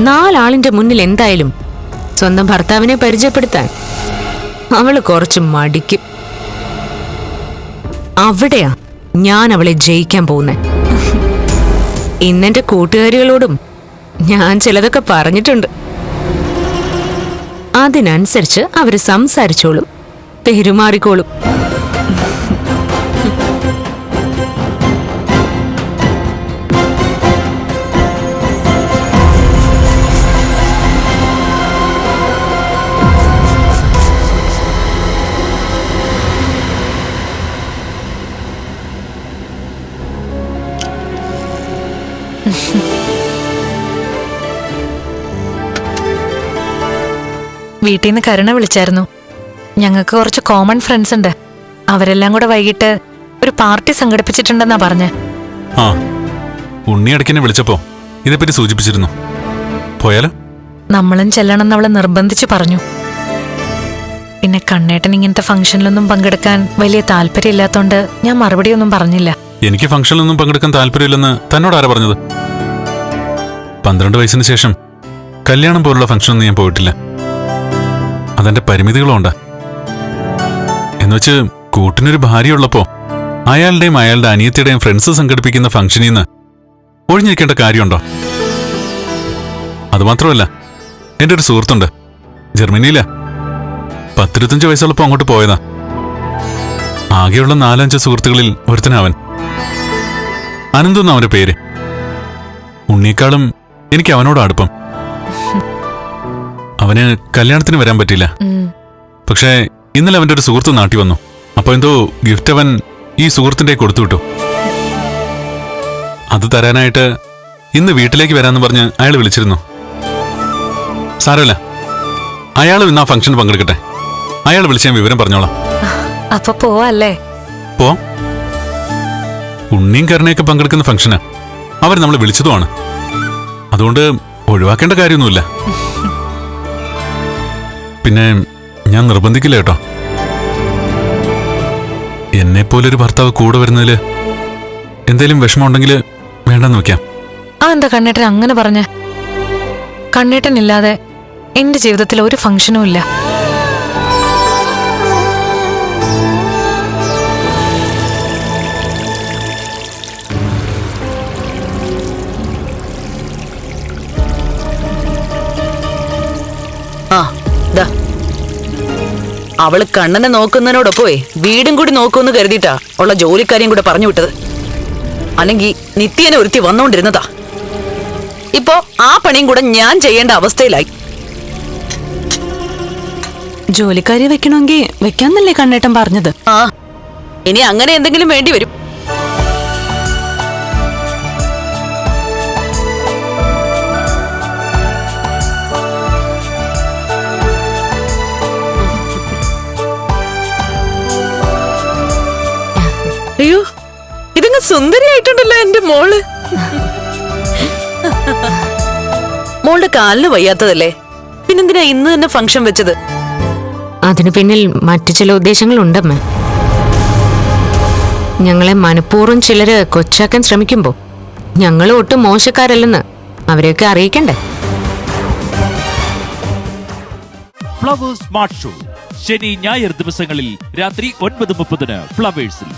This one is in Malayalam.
നാലാളിന്റെ മുന്നിൽ എന്തായാലും സ്വന്തം ഭർത്താവിനെ പരിചയപ്പെടുത്താൻ അവൾ കുറച്ച് മടിക്കും. അവിടെയാ ഞാൻ അവളെ ജയിക്കാൻ പോകുന്നെ. ഇന്നെന്റെ കൂട്ടുകാരികളോടും ഞാൻ ചിലതൊക്കെ പറഞ്ഞിട്ടുണ്ട്. അതിനനുസരിച്ച് അവർ സംസാരിച്ചോളും പെരുമാറിക്കോളും. വീട്ടിൽ നിന്ന് കരുണ വിളിച്ചായിരുന്നു. ഞങ്ങൾക്ക് കുറച്ച് കോമൺ ഫ്രണ്ട്സ് ഉണ്ട്. അവരെല്ലാം കൂടെ വൈകിട്ട് ഒരു പാർട്ടി സംഘടിപ്പിച്ചിട്ടുണ്ടെന്നാ പറഞ്ഞ. ആ ഉണ്ണിയടക്കിനെ വിളിച്ചപ്പോ ഇതേപ്പറ്റി സൂചിപ്പിച്ചിരുന്നു. പോയാലോ? നമ്മളും ചെല്ലണമെന്ന് അവളെ നിർബന്ധിച്ചു പറഞ്ഞു. പിന്നെ കണ്ണേട്ടൻ ഇങ്ങനത്തെ ഫംഗ്ഷനിലൊന്നും പങ്കെടുക്കാൻ വലിയ താല്പര്യമില്ലാത്തോണ്ട് ഞാൻ മറുപടി ഒന്നും പറഞ്ഞില്ല. എനിക്ക് ഫംഗ്ഷനിലൊന്നും പങ്കെടുക്കാൻ താല്പര്യമില്ലെന്ന് തന്നോട് ആരാ പറഞ്ഞത്? പന്ത്രണ്ട് വയസ്സിന് ശേഷം കല്യാണം പോലുള്ള ഫംഗ്ഷനൊന്നും ഞാൻ പോയിട്ടില്ല. അതെന്റെ പരിമിതികളുണ്ട്. എന്നുവെച്ച് കൂട്ടിനൊരു ഭാര്യയുള്ളപ്പോ അയാളുടെയും അയാളുടെ അനിയത്തിയുടെയും ഫ്രണ്ട്സ് സംഘടിപ്പിക്കുന്ന ഫംഗ്ഷനിൽ നിന്ന് ഒഴിഞ്ഞിരിക്കേണ്ട കാര്യമുണ്ടോ? അതുമാത്രമല്ല എന്റെ ഒരു സുഹൃത്തുണ്ട് ജർമ്മനിയിലാ. പത്തിരുപത്തഞ്ച് വയസ്സുള്ളപ്പോൾ അങ്ങോട്ട് പോയതാ. ആകെയുള്ള നാലഞ്ച് സുഹൃത്തുക്കളിൽ ഒരുത്തനവൻ അനന്തെന്ന അവന്റെ പേര്. ഉണ്ണിയേക്കാളും എനിക്ക് അവനോട് അടുപ്പം. അവന് കല്യാണത്തിന് വരാൻ പറ്റില്ല പക്ഷേ ഇന്നലെ അവന്റെ ഒരു സുഹൃത്ത് നാട്ടി വന്നു. അപ്പൊ എന്തോ ഗിഫ്റ്റ് അവൻ ഈ സുഹൃത്തിന്റെ കൊടുത്തു വിട്ടു. അത് തരാനായിട്ട് ഇന്ന് വീട്ടിലേക്ക് വരാന്ന് പറഞ്ഞ് അയാൾ വിളിച്ചിരുന്നു. സാരമില്ല. അയാൾ ഇന്ന് ആ ഫംഗ്ഷൻ പങ്കെടുക്കട്ടെ. അയാൾ വിളിച്ച് ഞാൻ വിവരം പറഞ്ഞോളാം. അപ്പൊ പോവല്ലേ? പോ. ഉണ്ണിയും കരുണയൊക്കെ പങ്കെടുക്കുന്ന ഫംഗ്ഷന് അവർ നമ്മളെ വിളിച്ചതുമാണ്. അതുകൊണ്ട് ഒഴിവാക്കേണ്ട കാര്യമൊന്നുമില്ല. പിന്നെ ഞാൻ നിർബന്ധിക്കില്ല കേട്ടോ. എന്നെപ്പോലൊരു ഭർത്താവ് കൂടെ വരുന്നതിൽ എന്തേലും വിഷമമുണ്ടെങ്കിൽ വേണ്ടെന്ന് വെക്കാം. ആ എന്താ കണ്ണേട്ടൻ അങ്ങനെ പറഞ്ഞ? കണ്ണേട്ടൻ ഇല്ലാതെ എന്റെ ജീവിതത്തിൽ ഒരു ഫംഗ്ഷനും ഇല്ല. അവൾ കണ്ണനെ നോക്കുന്നതിനോടൊപ്പമേ വീടും കൂടി നോക്കുമെന്ന് കരുതിയിട്ടാ ഉള്ള ജോലിക്കാരെയും കൂടെ പറഞ്ഞു വിട്ടത്. അല്ലെങ്കിൽ നിത്യനെ ഒരുത്തി വന്നുകൊണ്ടിരുന്നതാ ഇപ്പോ ആ പണിയും കൂടെ ഞാൻ ചെയ്യേണ്ട അവസ്ഥയിലായി. ജോലിക്കാരി വെക്കണമെങ്കിൽ വെക്കാന്നല്ലേ കണ്ണേട്ടൻ പറഞ്ഞത്? ആ ഇനി അങ്ങനെ എന്തെങ്കിലും വേണ്ടി വരും. സുന്ദരിയായിട്ടുണ്ടല്ലോ എന്റെ മോൾ. മോളുടെ കാലിന് വയ്യാത്തതല്ലേ? പിന്നെന്തിനാ ഇന്ന് തന്നെ ഫംഗ്ഷൻ വെച്ചത്? അതിനു പിന്നിൽ മറ്റു ചില ഉദ്ദേശങ്ങളുണ്ടമ്മ. ഞങ്ങളെ മനഃപൂർവം ചിലര് കൊച്ചാക്കാൻ ശ്രമിക്കുമ്പോ ഞങ്ങൾ ഒട്ടും മോശക്കാരല്ലെന്ന് അവരെയൊക്കെ അറിയിക്കണ്ടേ? ഫ്ലവേഴ്സ് സ്മാർട്ട് ഷോ ശനി ഞായർ ദിവസങ്ങളിൽ രാത്രി ഒൻപത് മുപ്പതിന് ഫ്ലവേഴ്സിൽ